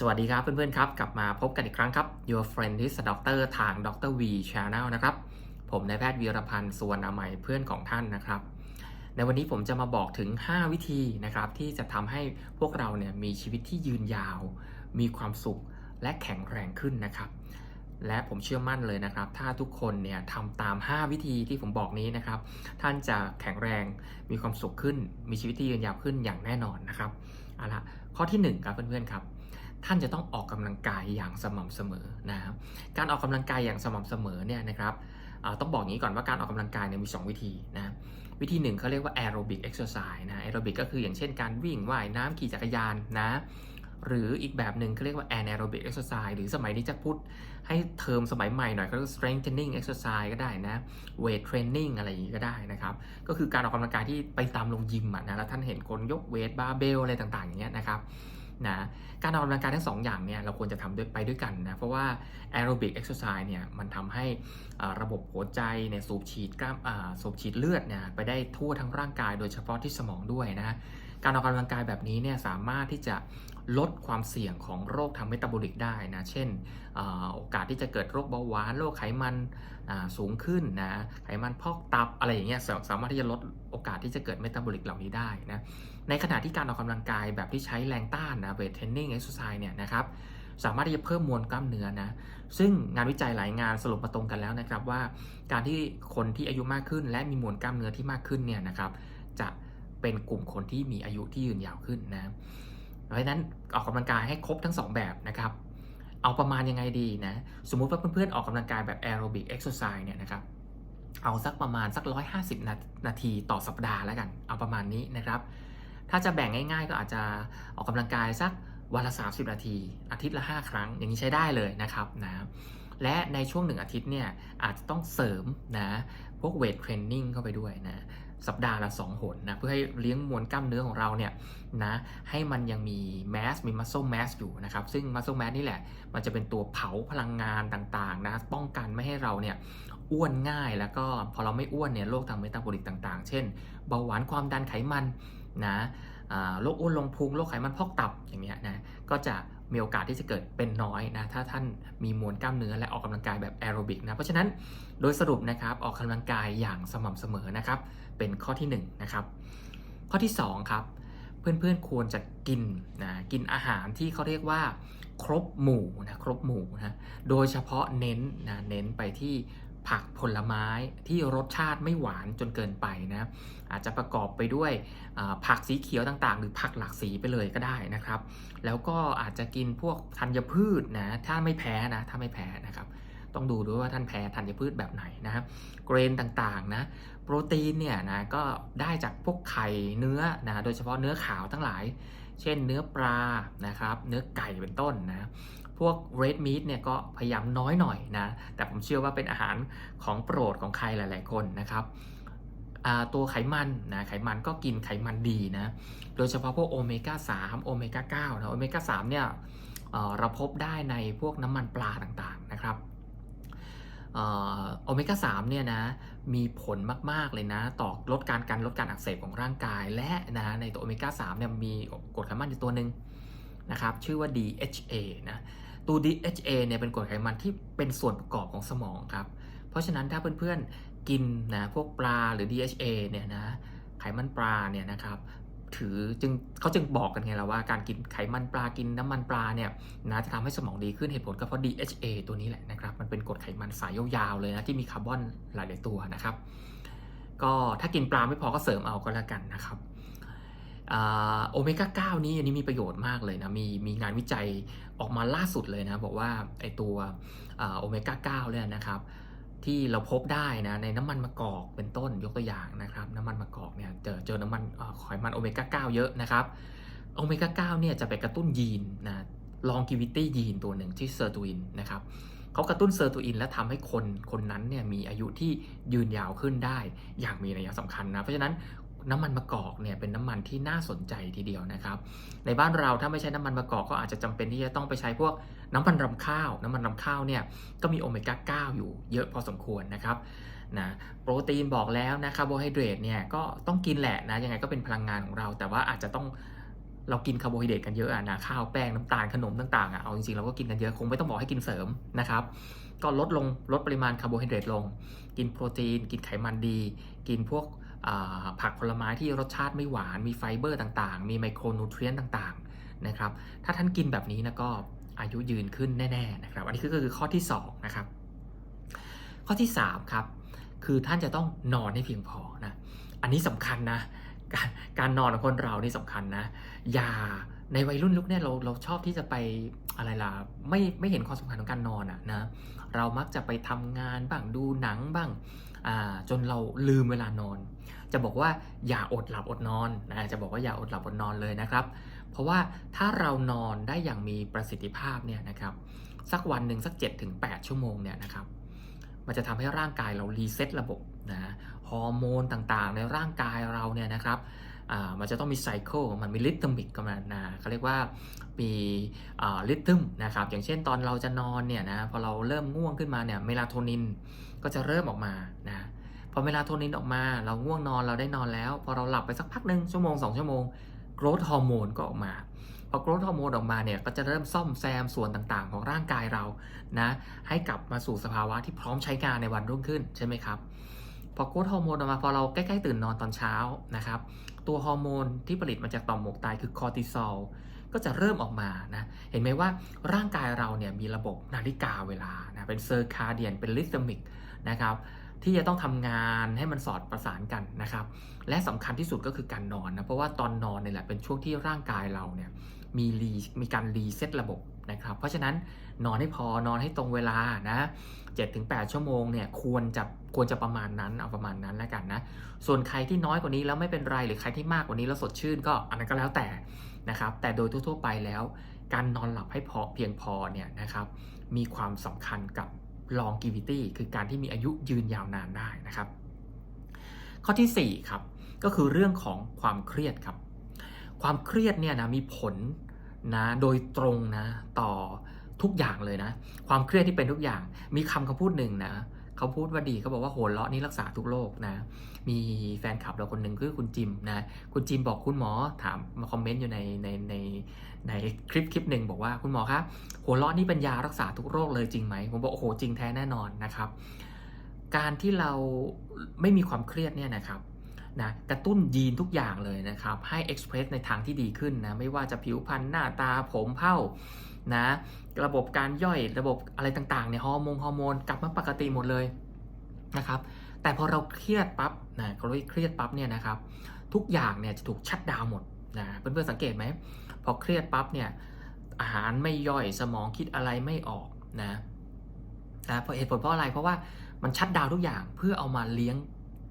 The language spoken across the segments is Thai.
สวัสดีครับเพื่อนๆครับ กลับมาพบกันอีกครั้งครับ Your Friend is a Doctor ทาง Dr. V Channel นะครับ ผมนายแพทย์วีรพันธ์สวรรณอมัยเพื่อนของท่านนะครับ ในวันนี้ผมจะมาบอกถึง 5 วิธีนะครับ ที่จะทำให้พวกเราเนี่ยมีชีวิตที่ยืนยาว มีความสุขและแข็งแรงขึ้นนะครับ และผมเชื่อมั่นเลยนะครับ ถ้าทุกคนเนี่ยทำตาม 5 วิธีที่ผมบอกนี้นะครับ ท่านจะแข็งแรงมีความสุขขึ้น มีชีวิตที่ยืนยาวขึ้นอย่างแน่นอนนะครับเอาละข้อที่1ครับเพื่อนๆครับ ท่านจะต้องออกกำลังกายอย่างสม่ำเสมอนะครับการออกกำลังกายอย่างสม่ำเสมอเนี่ยนะครับต้องบอกงี้ก่อนว่าการออกกำลังกายเนี่ยมี 2 วิธีนะวิธีหนึ่งเขาเรียกว่าแอโรบิกเอ็กซ์ไซส์นะแอโรบิกก็คืออย่างเช่นการวิ่งว่ายน้ำขี่จักรยานนะหรืออีกแบบหนึ่งเขาเรียกว่า anaerobic exercise หรือสมัยนี้จะพูดให้เทอมสมัยใหม่หน่อยก็เรียก strengthening exercise ก็ได้นะ weight training อะไรอย่างนี้ก็ได้นะครับ ก็คือการออกกำลังกายที่ไปตามลงยิมอะนะแล้วท่านเห็นคนยกเวทบาร์เบลอะไรต่างๆอย่างเงี้ยนะครับ นะการออกกำลังกายทั้งสองอย่างเนี่ยเราควรจะทำด้วยไปด้วยกันนะเพราะว่า aerobic exercise เนี่ยมันทำให้ระบบหัวใจเนี่ยสูบฉีดกล้ามสูบฉีดเลือดเนี่ยไปได้ทั่วทั้งร่างกายโดยเฉพาะที่สมองด้วยนะการออกกำลังกายแบบนี้เนี่ยสามารถที่จะลดความเสี่ยงของโรคทางเมตาบอลิกได้นะ เช่นโอกาสที่จะเกิดโรคเบาหวาน โรคไขมันสูงขึ้นนะ ไขมันพอกตับอะไรอย่างเงี้ยสามารถที่จะลด โอกาสที่จะเกิดเมตาบอลิกเหล่านี้ได้นะในขณะที่การออกกำลังกายแบบที่ใช้แรงต้านนะเวทเทรนนิ่งเอ็กซ์ไซส์เนี่ยนะครับสามารถที่จะเพิ่มมวลกล้ามเนื้อนะซึ่งงานวิจัยหลายงานสรุปมาตรงกันแล้วนะครับว่า การที่คนที่อายุมากขึ้น และมีมวลกล้ามเนื้อที่มากขึ้นเนี่ยนะครับจะเป็นกลุ่มคนที่มีอายุที่ยืนยาวขึ้นนะเพราะฉะนั้นออกกำลังกายให้ครบทั้งสองแบบนะครับเอาประมาณยังไงดีนะสมมุติว่าเพื่อนๆออกกำลังกายแบบแอโรบิกเอ็กซ์ไซส์เนี่ยนะครับ เอาสักประมาณสัก 150 นานาทีต่อสัปดาห์แล้วกัน เอาประมาณนี้นะครับ ถ้าจะแบ่งง่ายๆ ก็อาจจะออกกำลังกายสักวันละ 30 นาที อาทิตย์ละ 5 ครั้ง อย่างนี้ใช้ได้เลยนะครับนะและในช่วงหนึ่งอาทิตย์เนี่ยอาจจะต้องเสริมนะพวกเวทเทรนนิ่งเข้าไปด้วยนะสัปดาห์ละ2หนนะเพื่อให้เลี้ยงมวลกล้ามเนื้อของเราเนี่ยนะให้มันยังมีแมสมีมัส c ซแมสอยู่นะครับ ซึ่งมัส c ซแมสนี่แหละ มันจะเป็นตัวเผาพลังงานต่างๆนะป้องกันไม่ให้เราเนี่ย อ้วนง่าย แล้วก็พอเราไม่อ้วนเนี่ยโรคทางเมตาบอลิกต่างๆ เช่น เบาหวานความดันไขมันนะโรคอ้วนลงพุงโรคไขมันพอกตับอย่างเงี้ยนะก็จะมีโอกาสที่จะเกิดเป็นน้อยนะถ้าท่านมีมวลกล้ามเนื้อและออกกำลังกายแบบแอโรบิกนะเพราะฉะนั้นโดยสรุปนะครับออกกำลังกายอย่างสม่ำเสมอนะครับเป็นข้อที่1นงนะครับข้อที่2ครับเพื่อนๆควรจะกินนะกินอาหารที่เขาเรียกว่าครบหมู่นะครบหมู่นะโดยเฉพาะเน้นนะเน้นไปที่ ผักผลไม้ที่รสชาติไม่หวานจนเกินไปนะอาจจะประกอบไปด้วยผักสีเขียวต่างๆ หรือผักหลากสีไปเลยก็ได้นะครับ แล้วก็อาจจะกินพวกธัญพืชนะถ้าไม่แพ้นะถ้าไม่แพ้นะครับ ต้องดูด้วยว่าท่านแพ้ธัญพืชแบบไหนนะครับเกรนต่างๆนะโปรตีนเนี่ยนะก็ได้จากพวกไข่เนื้อนะโดยเฉพาะเนื้อขาวทั้งหลาย เช่นเนื้อปลานะครับ เนื้อไก่เป็นต้นนะ พวก red meat เนี่ยก็พยายามน้อยหน่อยนะ แต่ผมเชื่อว่าเป็นอาหารของโปรดของใครหลาย ๆ คนนะครับตัวไขมันนะไขมันก็กินไขมันดีนะ โดยเฉพาะพวกโอเมก้า3โอเมก้า9นะโอเมก้า3เนี่ยเราพบได้ในพวกน้ำมันปลาต่างๆนะครับ โอเมก้า3เนี่ยนะมีผลมาก ๆ เลยนะต่อลดการการลดการอักเสบของร่างกาย และนะในตัวโอเมก้า3เนี่ยมีกรดไขมันอยู่ตัวหนึ่งนะครับชื่อว่า DHA นะตัว DHA เนี่ยเป็นกรดไขมันที่เป็นส่วนประกอบของสมองครับ เพราะฉะนั้นถ้าเพื่อนๆกินนะพวกปลาหรือ DHA เนี่ยนะไขมันปลาเนี่ยนะครับ ถือจึงเขาจึงบอกกันไงล่ะว่าการกินไขมันปลากินน้ำมันปลาเนี่ยนะจะทำให้สมองดีขึ้นเหตุผลก็เพราะ DHA ตัวนี้แหละนะครับ มันเป็นกรดไขมันสายยาวๆเลยนะที่มีคาร์บอนหลายๆตัวนะครับ ก็ถ้ากินปลาไม่พอก็เสริมเอาก็แล้วกันนะครับโอเมก้า 9 นี้อันนี้มีประโยชน์มากเลยนะ มีมีงานวิจัยออกมาล่าสุดเลยนะ บอกว่าไอตัวโอเมก้า 9 เนี่ยนะครับ ที่เราพบได้นะในน้ำมันมะกอกเป็นต้นยกตัวอย่างนะครับ น้ำมันมะกอกเนี่ยเจอเจอน้ำมันไขมันโอเมก้า9เยอะนะครับโอเมก้า9เนี่ยจะไปกระตุ้นยีนนะลองกิวิตี้ยีนตัวหนึ่งที่เซอร์ตูอินนะครับเขากระตุ้นเซอร์ตูอิน และทำให้คนคนนั้นเนี่ยมีอายุที่ยืนยาวขึ้นได้อย่างมีนัยสำคัญนะเพราะฉะนั้น น้ำมันมะกอกเนี่ยเป็นน้ำมันที่น่าสนใจทีเดียวนะครับ ในบ้านเราถ้าไม่ใช้น้ำมันมะกอกก็อาจจะจำเป็นที่จะต้องไปใช้พวกน้ำมันรำข้าว น้ำมันรำข้าวเนี่ยก็มีโอเมก้า 9 อยู่เยอะพอสมควรนะครับนะโปรตีนบอกแล้วนะคาร์โบไฮเดรตเนี่ยก็ต้องกินแหละนะยังไงก็เป็นพลังงานของเรา แต่ว่าอาจจะต้องเรากินคาร์โบไฮเดรตกันเยอะอะนะข้าวแป้งน้ำตาลขนมต่างๆอะเอาจริงๆเราก็กินกันเยอะคงไม่ต้องบอกให้กินเสริมนะครับ ก็ลดลงลดปริมาณคาร์โบไฮเดรตลง กินโปรตีน กินไขมันดี กินพวก ผักผลไม้ที่รสชาติไม่หวาน มีไฟเบอร์ต่างๆ มีไมโครนูเทรียนต่างๆนะครับ ถ้าท่านกินแบบนี้นะก็อายุยืนขึ้นแน่ๆนะครับ อันนี้ก็คือข้อที่สองนะครับ ข้อที่สามครับ คือท่านจะต้องนอนให้เพียงพอนะ อันนี้สำคัญนะ การการนอนของคนเรานี่สำคัญนะ อย่าในวัยรุ่นลุกเนี่ยเราเราชอบที่จะไปอะไรล่ะไม่ไม่เห็นความสำคัญของการนอนอะนะเรามักจะไปทำงานบ้างดูหนังบ้างจนเราลืมเวลานอน จะบอกว่าอย่าอดหลับอดนอนนะจะบอกว่าอย่าอดหลับอดนอนเลยนะครับ เพราะว่าถ้าเรานอนได้อย่างมีประสิทธิภาพเนี่ยนะครับสักวันหนึ่งสัก 7-8ถึง8ชั่วโมงเนี่ยนะครับมันจะทำให้ร่างกายเรารีเซ็ตระบบนะฮอร์โมนต่างๆ ในร่างกายเราเนี่ยนะครับมันจะต้องมีไซเคิลมันมีริทึมิกของมันนะเขาเรียกว่ามีริทึมนะครับอย่างเช่นตอนเราจะนอนเนี่ยนะพอเราเริ่มง่วงขึ้นมาเนี่ยเมลาโทนินก็จะเริ่มออกมานะ อเมลาโทนินออกมา เราง่วงนอนเราได้นอนแล้ว พอเราหลับไปสักพักหนึ่งชั่วโมง 2 ชั่วโมงโกรทฮอร์โมนก็ออกมาพอโกรทฮอร์โมนออกมาเนี่ยก็จะเริ่มซ่อมแซมส่วนต่างๆ ของร่างกายเรานะให้กลับมาสู่สภาวะที่พร้อมใช้งานในวันรุ่งขึ้นใช่ไหมครับพอโกรทฮอร์โมนออกมาพอเราใกล้ๆตื่นนอนตอนเช้านะครับตัวฮอร์โมนที่ผลิตมาจากต่อมหมวกไตคือคอร์ติซอลก็จะเริ่มออกมานะเห็นไหมว่าร่างกายเราเนี่ยมีระบบนาฬิกาเวลานะเป็นเซอร์คาเดียนเป็นลิทมิกนะครับ ที่จะต้องทำงานให้มันสอดประสานกันนะครับ และสำคัญที่สุดก็คือการนอนนะเพราะว่าตอนนอนเนี่ยแหละเป็นช่วงที่ร่างกายเราเนี่ยมีรีมีการรีเซ็ตระบบนะครับ เพราะฉะนั้นนอนให้พอนอนให้ตรงเวลานะ7-8 ชั่วโมงเนี่ยควรจะควรจะประมาณนั้นเอาประมาณนั้นแล้วกันนะ ส่วนใครที่น้อยกว่านี้แล้วไม่เป็นไรหรือใครที่มากกว่านี้แล้วสดชื่นก็อันนั้นก็แล้วแต่นะครับ แต่โดยทั่วๆไปแล้ว การนอนหลับให้พอเพียงพอเนี่ยนะครับมีความสำคัญกับ longevity คือการที่มีอายุยืนยาวนานได้นะครับ ข้อที่4ครับก็คือเรื่องของความเครียดครับ ความเครียดเนี่ยนะมีผลนะโดยตรงนะต่อทุกอย่างเลยนะ ความเครียดที่เป็นทุกอย่างมีคำคำพูดหนึ่งนะ เขาพูดว่าดีเขาบอกว่าโหนเลาะนี่รักษาทุกโรคนะ มีแฟนคลับเราคนหนึ่งคือคุณจิมนะ คุณจิมบอกคุณหมอถามมาคอมเมนต์อยู่ในในในในคลิปคลิปหนึ่งบอกว่าคุณหมอครับหัวเราะนี่เป็นยารักษาทุกโรคเลยจริงไหมผมบอกโอ้โหจริงแท้แน่นอนนะครับ การที่เราไม่มีความเครียดเนี่ยนะครับนะกระตุ้นยีนทุกอย่างเลยนะครับ ให้เอ็กซ์เพรสในทางที่ดีขึ้นนะ ไม่ว่าจะผิวพรรณหน้าตาผมเผ้า นะระบบการย่อยระบบอะไรต่างๆเนี่ยฮอร์โมนฮอร์โมนกลับมาปกติหมดเลยนะครับแต่พอเราเครียดปั๊บนะเราเครียดปั๊บเนี่ยนะครับทุกอย่างเนี่ยจะถูกชัดดาวหมดนะเพื่อนๆสังเกตไหมพอเครียดปั๊บเนี่ยอาหารไม่ย่อยสมองคิดอะไรไม่ออกนะนะเพราะเหตุผลเพราะอะไรเพราะว่ามันชัดดาวทุกอย่างเพื่อเอามาเลี้ยง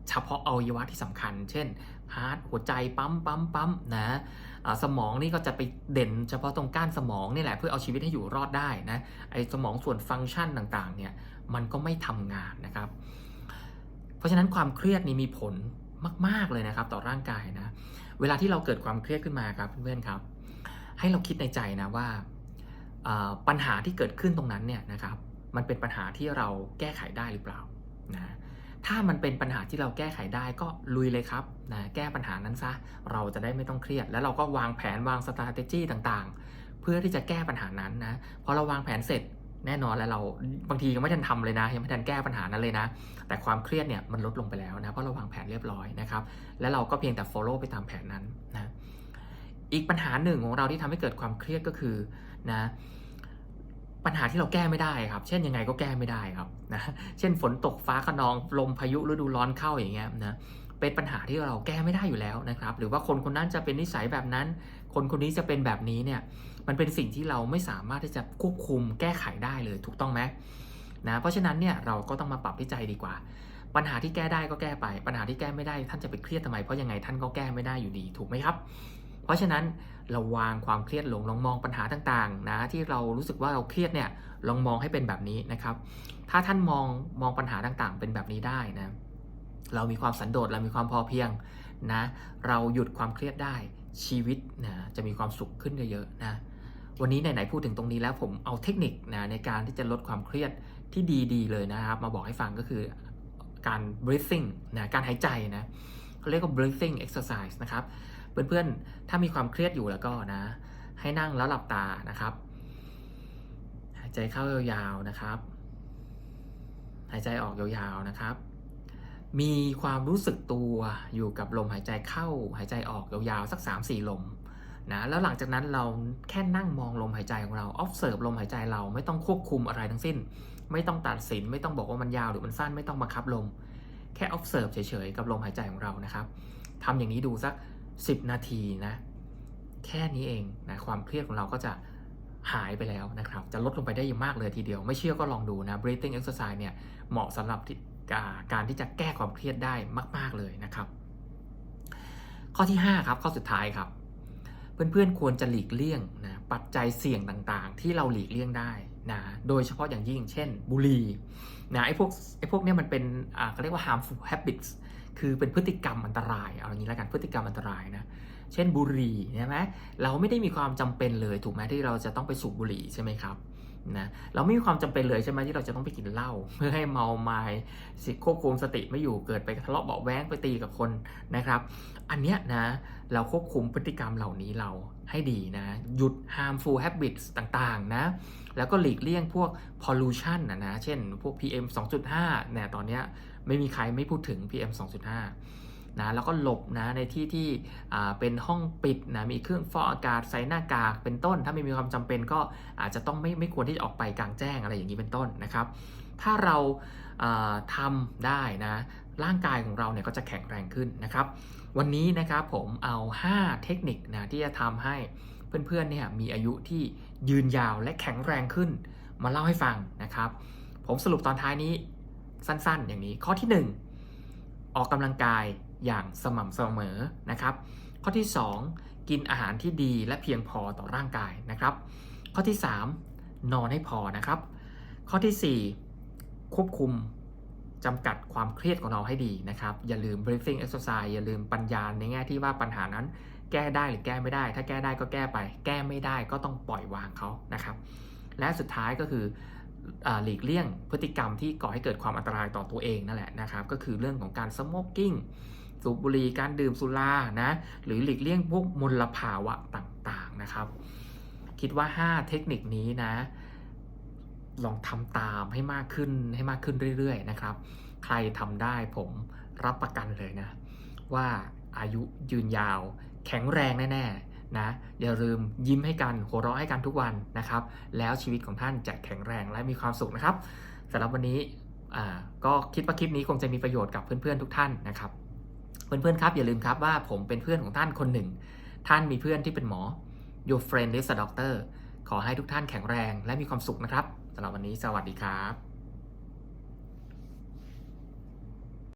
เฉพาะอวัยวะที่สำคัญ เช่น ฮาร์ดหัวใจปั๊มปั๊มปั๊มนะสมองนี่ก็จะไปเด่นเฉพาะตรงก้านสมองนี่แหละเพื่อเอาชีวิตให้อยู่รอดได้นะไอ้สมองส่วนฟังก์ชันต่างๆเนี่ยมันก็ไม่ทำงานนะครับ เพราะฉะนั้นความเครียดนี่มีผลมาก ๆเลยนะครับ ต่อร่างกายนะเวลาที่เราเกิดความเครียดขึ้นมาครับเพื่อนๆครับ ให้เราคิดในใจนะว่าปัญหาที่เกิดขึ้นตรงนั้นเนี่ยนะครับ มันเป็นปัญหาที่เราแก้ไขได้หรือเปล่านะ ถ้ามันเป็นปัญหาที่เราแก้ไขได้ก็ลุยเลยครับนะแก้ปัญหานั้นซะ เราจะได้ไม่ต้องเครียด แล้วเราก็วางแผนวางสตา t e g y ต่างๆ เพื่อที่จะแก้ปัญหานั้นนะพอเราวางแผนเสร็จแน่นอนแล้วเราบางทียังไม่ทันทำเลยนะ ยังไม่ทันแก้ปัญหานั้นเลยนะ แต่ความเครียดเนี่ยมันลดลงไปแล้วนะเพราะเราวางแผนเรียบร้อยนะครับ แล้วเราก็เพียงแต่ follow ไปตามแผนนั้นนะอีกปัญหาหนึ่งของเราที่ทำให้เกิดความเครียดก็คือนะ ปัญหาที่เราแก้ไม่ได้ครับ เช่นยังไงก็แก้ไม่ได้ครับนะเช่นฝนตกฟ้าขนองลมพายุฤดูร้อนเข้าอย่างเงี้ยนะเป็นปัญหาที่เราแก้ไม่ได้อยู่แล้วนะครับ หรือว่าคนคนนั้นจะเป็นนิสัยแบบนั้น คนคนนี้จะเป็นแบบนี้เนี่ยมันเป็นสิ่งที่เราไม่สามารถที่จะควบคุมแก้ไขได้เลยถูกต้องไหมนะเพราะฉะนั้นเนี่ยเราก็ต้องมาปรับที่ใจดีกว่า ปัญหาที่แก้ได้ก็แก้ไป ปัญหาที่แก้ไม่ได้ท่านจะไปเครียดทำไมเพราะยังไงท่านก็แก้ไม่ได้อยู่ดีถูกไหมครับ เพราะฉะนั้นเราวางความเครียดลงลองมองปัญหาต่างๆนะที่เรารู้สึกว่าเราเครียดเนี่ยลองมองให้เป็นแบบนี้นะครับ ถ้าท่านมองมองปัญหาต่างๆ เป็นแบบนี้ได้นะเรามีความสันโดษเรามีความพอเพียงนะเราหยุดความเครียดได้ชีวิตนะจะมีความสุขขึ้นเยอะๆนะวันนี้ไหนๆพูดถึงตรงนี้แล้วผมเอาเทคนิคนะในการที่จะลดความเครียดที่ดีๆเลยนะครับ มาบอกให้ฟังก็คือการ breathing นะการหายใจนะเขาเรียกว่า breathing exercise นะครับ เพื่อนๆ ถ้ามีความเครียดอยู่แล้วก็นะ ให้นั่งแล้วหลับตานะครับ หายใจเข้ายาวๆนะครับ หายใจออกยาวๆนะครับ มีความรู้สึกตัวอยู่กับลมหายใจเข้า หายใจออกยาวๆสัก 3-4 ลมนะแล้วหลังจากนั้นเราแค่นั่งมองลมหายใจของเรา observe ลมหายใจเราไม่ต้องควบคุมอะไรทั้งสิ้น ไม่ต้องตัดสิน ไม่ต้องบอกว่ามันยาวหรือมันสั้นไม่ต้องบังคับลม แค่ observe เฉยๆ กับลมหายใจของเรานะครับทำอย่างนี้ดูสัก 10 นาทีนะ แค่นี้เองนะความเครียดของเราก็จะหายไปแล้วนะครับ จะลดลงไปได้อย่างมากเลยทีเดียว ไม่เชื่อก็ลองดูนะ breathing exercise เนี่ยเหมาะสำหรับการที่จะแก้ความเครียดได้มาก ๆเลยนะครับ ข้อที่ 5 ครับข้อสุดท้ายครับ เพื่อนๆควรจะหลีกเลี่ยงนะปัจจัยเสี่ยงต่างๆ ที่เราหลีกเลี่ยงได้นะโดยเฉพาะอย่างยิ่งเช่นบุหรี่นะไอ้พวกไอ้พวกเนี้ยมันเป็นอ่าเขาเรียกว่า harmful habits คือเป็นพฤติกรรมอันตรายเอาอย่างนี้แล้วกันพฤติกรรมอันตรายนะเช่นบุหรี่ใช่ไหมเราไม่ได้มีความจำเป็นเลยถูกไหมที่เราจะต้องไปสูบบุหรี่ใช่ไหมครับนะเราไม่มีความจำเป็นเลยใช่ไหมที่เราจะต้องไปกินเหล้าเพื่อให้เมาไมา้สิควบคุมสติไม่อยู่เกิดไปทะเลาะเบาแว้งไปตีกับคนนะครับ อันเนี้ยนะเราควบคุมพฤติกรรมเหล่านี้เราให้ดีนะ หยุด harmful habits ต่างๆนะ แล้วก็หลีกเลี่ยงพวก pollution นะนะ เช่นพวก PM 2.5เนี่ยตอนเนี้ย ไม่มีใครไม่พูดถึง PM 2.5นะแล้วก็หลบนะในที่ที่เป็นห้องปิดนะมีเครื่องฟอกอากาศใส่หน้ากากเป็นต้น ถ้าไม่มีความจำเป็นก็อาจจะต้องไม่ไม่ควรที่จะออกไปกลางแจ้งอะไรอย่างนี้เป็นต้นนะครับ ถ้าเราอ่าทำได้นะร่างกายของเราเนี่ยก็จะแข็งแรงขึ้นนะครับ วันนี้นะครับผมเอา 5 เทคนิคนะที่จะทำให้เพื่อนๆเนี่ยมีอายุที่ยืนยาวและแข็งแรงขึ้น มาเล่าให้ฟังนะครับ ผมสรุปตอนท้ายนี้ สั้นๆ อย่างนี้ ข้อที่ 1 ออกกำลังกายอย่างสม่ำเสมอนะครับ ข้อที่ 2 กินอาหารที่ดีและเพียงพอต่อร่างกายนะครับ ข้อที่ 3 นอนให้พอนะครับ ข้อที่ 4 ควบคุมจำกัดความเครียดของเราให้ดีนะครับ อย่าลืม breathing exercise อย่าลืมปัญญาในแง่ที่ว่าปัญหานั้นแก้ได้หรือแก้ไม่ได้ ถ้าแก้ได้ก็แก้ไป แก้ไม่ได้ก็ต้องปล่อยวางเขานะครับ และสุดท้ายก็คือ หลีกเลี่ยงพฤติกรรมที่ก่อให้เกิดความอันตรายต่อตัวเองนั่นแหละนะครับ ก็คือเรื่องของการสโมกกิ้งสูบบุหรี่การดื่มสุรานะหรือหลีกเลี่ยงพวกมลภาวะต่างๆนะครับ คิดว่า 5 เทคนิคนี้นะ ลองทำตามให้มากขึ้นให้มากขึ้นเรื่อยๆนะครับ ใครทำได้ผมรับประกันเลยนะ ว่าอายุยืนยาวแข็งแรงแน่ๆ นะอย่าลืมยิ้มให้กันหัวเราะให้กันทุกวันนะครับ แล้วชีวิตของท่านจะแข็งแรงและมีความสุขนะครับสำหรับวันนี้ก็คิดว่าคลิปนี้คงจะมีประโยชน์กับเพื่อนๆทุกท่านนะครับ เพื่อนๆครับอย่าลืมครับว่าผมเป็นเพื่อนของท่านคนหนึ่ง ท่านมีเพื่อนที่เป็นหมอ Your friend is a doctor ขอให้ทุกท่านแข็งแรงและมีความสุขนะครับสำหรับวันนี้สวัสดีครับ